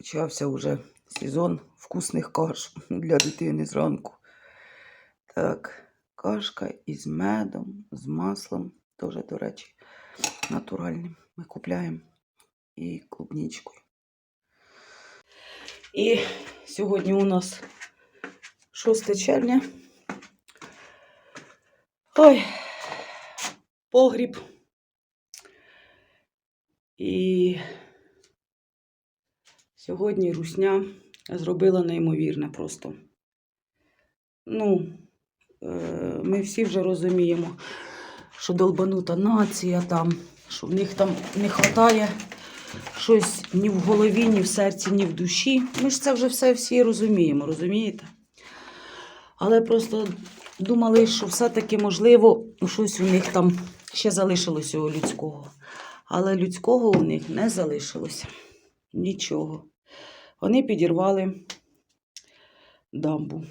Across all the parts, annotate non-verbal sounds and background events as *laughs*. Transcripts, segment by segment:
Почався вже сезон вкусних каш *laughs* для дитини зранку. Так, кашка із медом, з маслом, теж, до речі, натуральним. Ми купляємо і клубничкою. І сьогодні у нас 6 червня. Ой, погріб. І сьогодні русня зробила неймовірне просто. Ну, е, ми всі вже розуміємо, що долбанута нація там, що в них там не вистачає щось ні в голові, ні в серці, ні в душі. Ми ж це вже все всі розуміємо, розумієте? Але просто думали, що все-таки, можливо, щось у них там ще залишилося у людського. Але людського у них не залишилося. Нічого. Вони підірвали дамбу.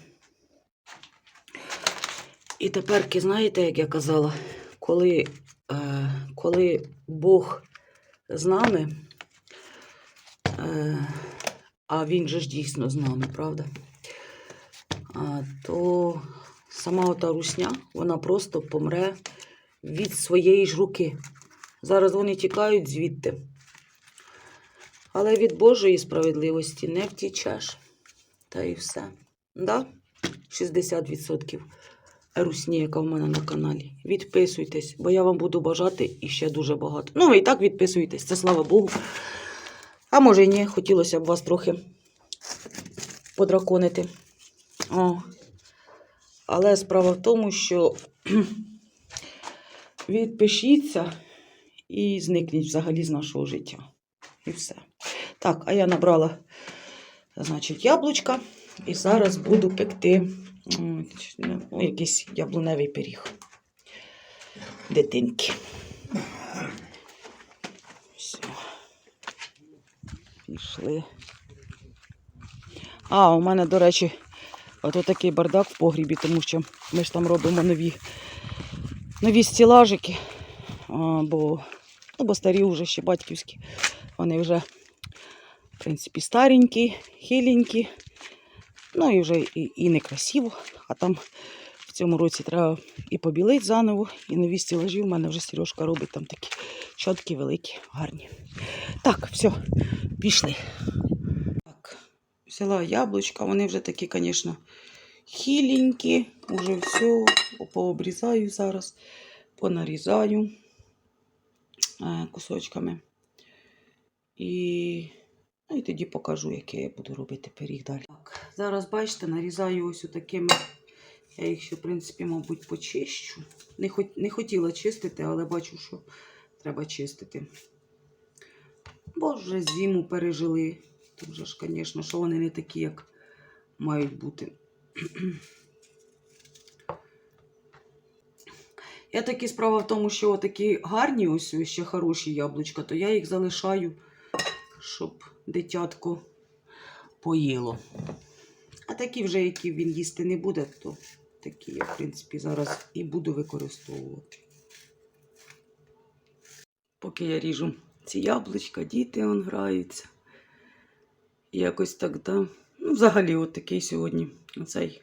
І тепер, знаєте, як я казала, коли, е, коли Бог з нами, е, а він же ж дійсно з нами, правда? А, то сама ота русня, вона просто помре від своєї ж руки. Зараз вони тікають звідти. Але від Божої справедливості не втічеш. Та і все. Да? 60% русні, яка в мене на каналі. Відписуйтесь, бо я вам буду бажати і ще дуже багато. Ну, ви і так відписуйтесь, це слава Богу. А може і ні, хотілося б вас трохи подраконити. О. Але справа в тому, що *clears throat* відпишіться і зникніть взагалі з нашого життя. І все. Так, а я набрала, значить, яблучка. І зараз буду пекти ну, якийсь яблуневий пиріг. Дитинки. Все. Пішли. А, у мене, до речі, ото такий бардак в погрібі, тому що ми ж там робимо нові, нові стілажики. Бо, ну, бо старі вже ще батьківські. Вони вже, в принципі, старенькі, хиленькі. Ну і вже і, і некрасиво. А там в цьому році треба і побілити заново, і нові стілажі. У мене вже Сережка робить там такі чоткі, великі, гарні. Так, все, пішли. Так, взяла яблучка, вони вже такі, звісно, хіленькі. Уже все пообрізаю зараз, понарізаю е, кусочками. І, ну, і тоді покажу, який я буду робити пиріг далі. Так, зараз, бачите, нарізаю ось такими. Я їх ще, в принципі, мабуть, почищу. Не, хот... не хотіла чистити, але бачу, що треба чистити. Бо вже зиму пережили. Тут же ж, звісно, що вони не такі, як мають бути. Я такі справа в тому, що такі гарні, ось ще хороші яблучка, то я їх залишаю, щоб дитятко поїло. А такі вже, які він їсти не буде, то такі я, в принципі, зараз і буду використовувати. Поки я ріжу ці яблучка, діти он граються. І якось так, да. Ну, взагалі, от такий сьогодні оцей.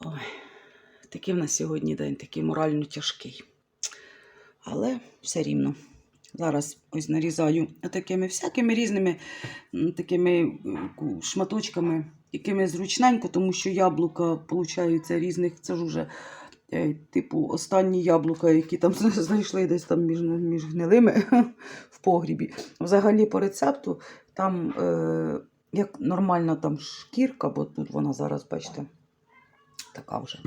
Ой, такий в нас сьогодні день, такий морально тяжкий. Але все рівно. Зараз ось нарізаю такими всякими різними такими шматочками, якими зручненько, тому що яблука получаються різних. Це ж уже е, типу останні яблука, які там *laughs* знайшли десь там між, між гнилими *laughs* в погрібі. Взагалі по рецепту там е, як нормальна там шкірка, бо тут вона зараз, бачите, така вже.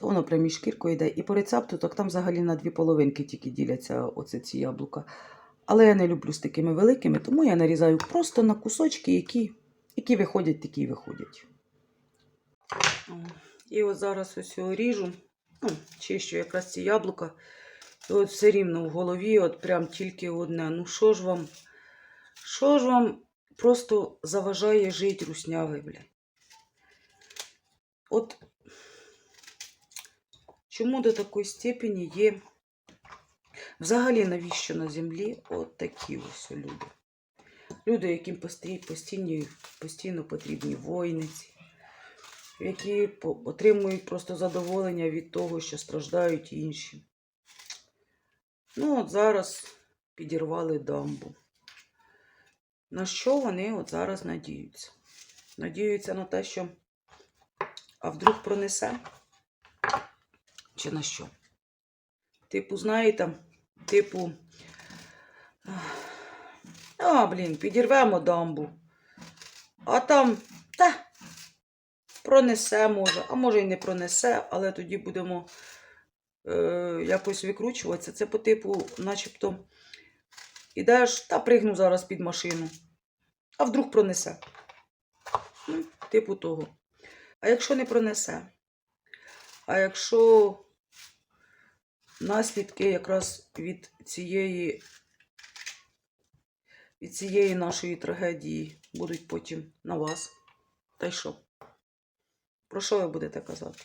То воно прямо із шкіркою йде. І по рецепту, так там взагалі на дві половинки тільки діляться оце ці яблука. Але я не люблю з такими великими, тому я нарізаю просто на кусочки, які, які виходять, такі виходять. І от зараз ось його ріжу, ну, чищу якраз ці яблука. І от все рівно в голові, от прям тільки одне. Ну що ж вам, що ж вам просто заважає жити руснявий, бля? От чому до такої степені є Взагалі, навіщо на землі от такі ось люди? Люди, яким постій- постійні, постійно потрібні войниці, які отримують просто задоволення від того, що страждають інші. Ну, от зараз підірвали дамбу. На що вони от зараз надіються? Надіються на те, що а вдруг пронесе? Чи на що? Типу, знаєте, типу. А, блін, підірвемо дамбу. А там, та, пронесе може, а може і не пронесе, але тоді будемо е, якось викручуватися. Це по типу, начебто, ідеш та пригну зараз під машину. А вдруг пронесе. Ну, типу того. А якщо не пронесе? А якщо наслідки якраз від цієї, від цієї нашої трагедії будуть потім на вас. Та й що? Про що ви будете казати?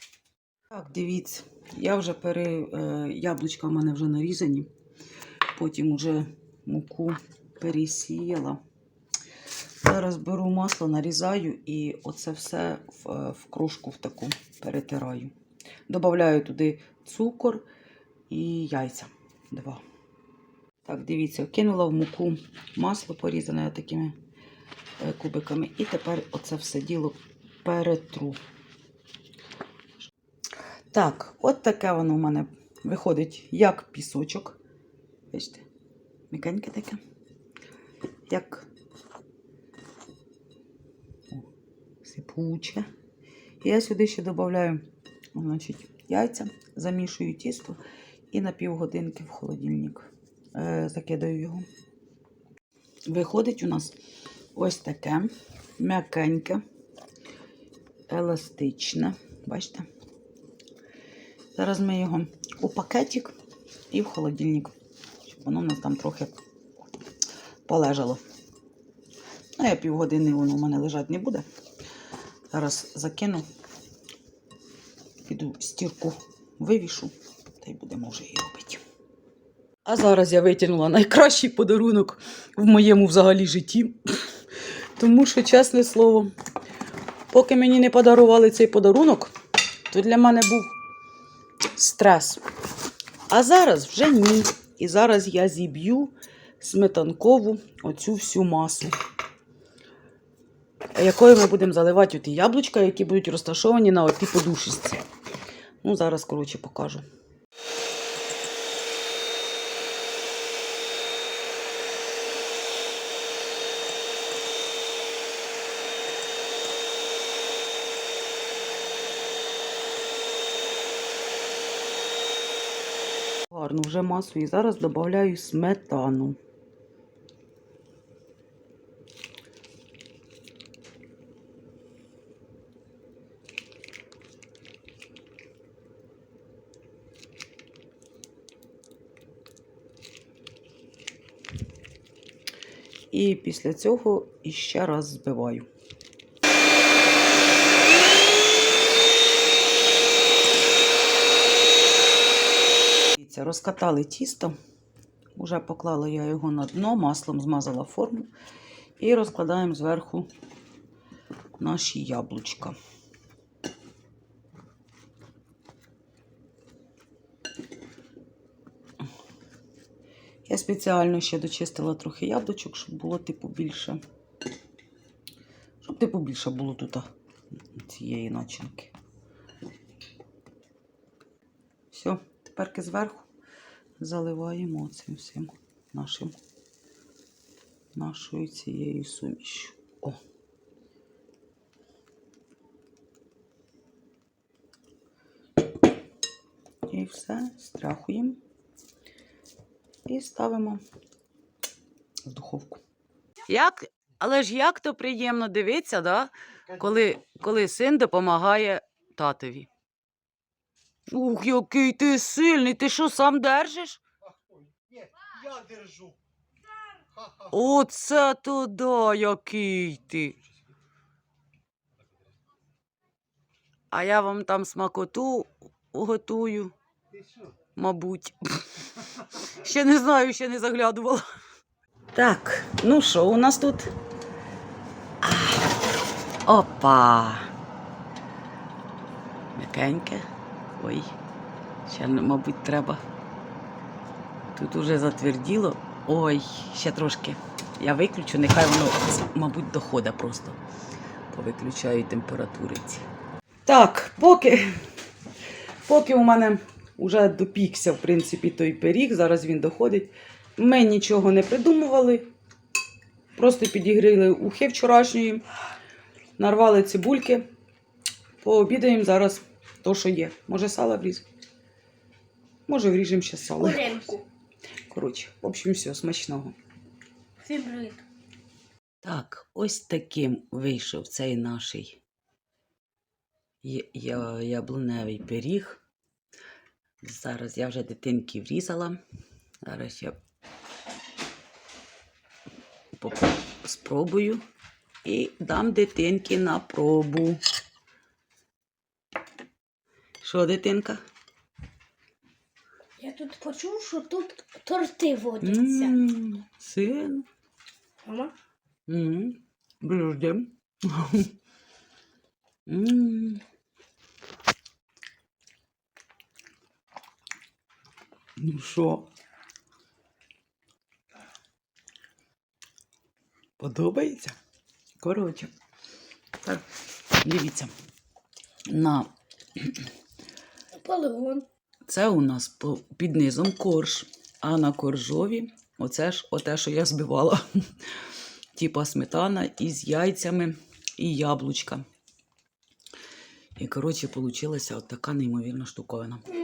Так, дивіться, я вже пере... е, яблучка в мене вже нарізані. Потім вже муку пересіяла. Зараз беру масло, нарізаю і оце все в, е, в кружку в таку перетираю. Добавляю туди цукор і яйця. Два. Так, дивіться, кинула в муку масло порізане такими е, кубиками. І тепер оце все діло перетру. Так, от таке воно в мене виходить як пісочок. Бачите, м'якеньке таке. Як сипуче. Я сюди ще додаю значить, яйця, замішую тісто і на півгодинки в холодильник е, закидаю його. Виходить у нас ось таке м'якеньке, еластичне. Бачите? Зараз ми його у пакетик і в холодильник, щоб воно в нас там трохи полежало. Ну, я півгодини воно у мене лежати не буде. Зараз закину, піду стірку вивішу, та й будемо вже її робити. А зараз я витягнула найкращий подарунок в моєму взагалі житті. Тому що, чесне слово, поки мені не подарували цей подарунок, то для мене був стрес. А зараз вже ні. І зараз я зіб'ю сметанкову оцю всю масу, якою ми будемо заливати ті яблучка, які будуть розташовані на отій подушечці. Ну, зараз, коротше, покажу. Гарно вже масу і зараз додаю сметану. І після цього іще раз збиваю. Дивіться, розкатали тісто. Уже поклала я його на дно, маслом змазала форму. І розкладаємо зверху наші яблучка. Я спеціально ще дочистила трохи яблучок, щоб було типу більше. Щоб типу більше було тут цієї начинки. Все, тепер зверху заливаємо цим всім нашим нашою цією сумішю. О. І все, стряхуємо і ставимо в духовку. Як, але ж як то приємно дивитися, да? коли, коли син допомагає татові. Ух, який ти сильний, ти що сам держиш? Ні, я держу. Оце то да, який ти. А я вам там смакоту готую, мабуть. Ще не знаю, ще не заглядувала. Так, ну що у нас тут? Опа. М'якеньке. Ой, ще, мабуть, треба. Тут уже затверділо. Ой, ще трошки. Я виключу, нехай воно, мабуть, доходить просто. Повиключаю температури. Так, поки, поки у мене вже допікся, в принципі, той пиріг, зараз він доходить. Ми нічого не придумували. Просто підігріли ухи вчорашньої, нарвали цибульки. Пообідаємо зараз то, що є. Може, сало вріз? Може, вріжемо ще сало. Куренку. Коротше, в общем, все, смачного. Всім. Так, ось таким вийшов цей наш яблуневий пиріг. Зараз я вже дитинки врізала. Зараз я спробую і дам дитинки на пробу. Що, дитинка? Я тут почув, що тут торти водяться. М, Син. Мама? М, Блюдем. М. Ну що? Подобається? Коротше. Так, дивіться. На Полигон. це у нас під низом корж, а на коржові оце ж оте, що я збивала. *laughs* Типа сметана із яйцями і яблучка. І, коротше, от така неймовірна штуковина. Угу,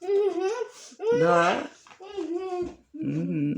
угу, Да. угу.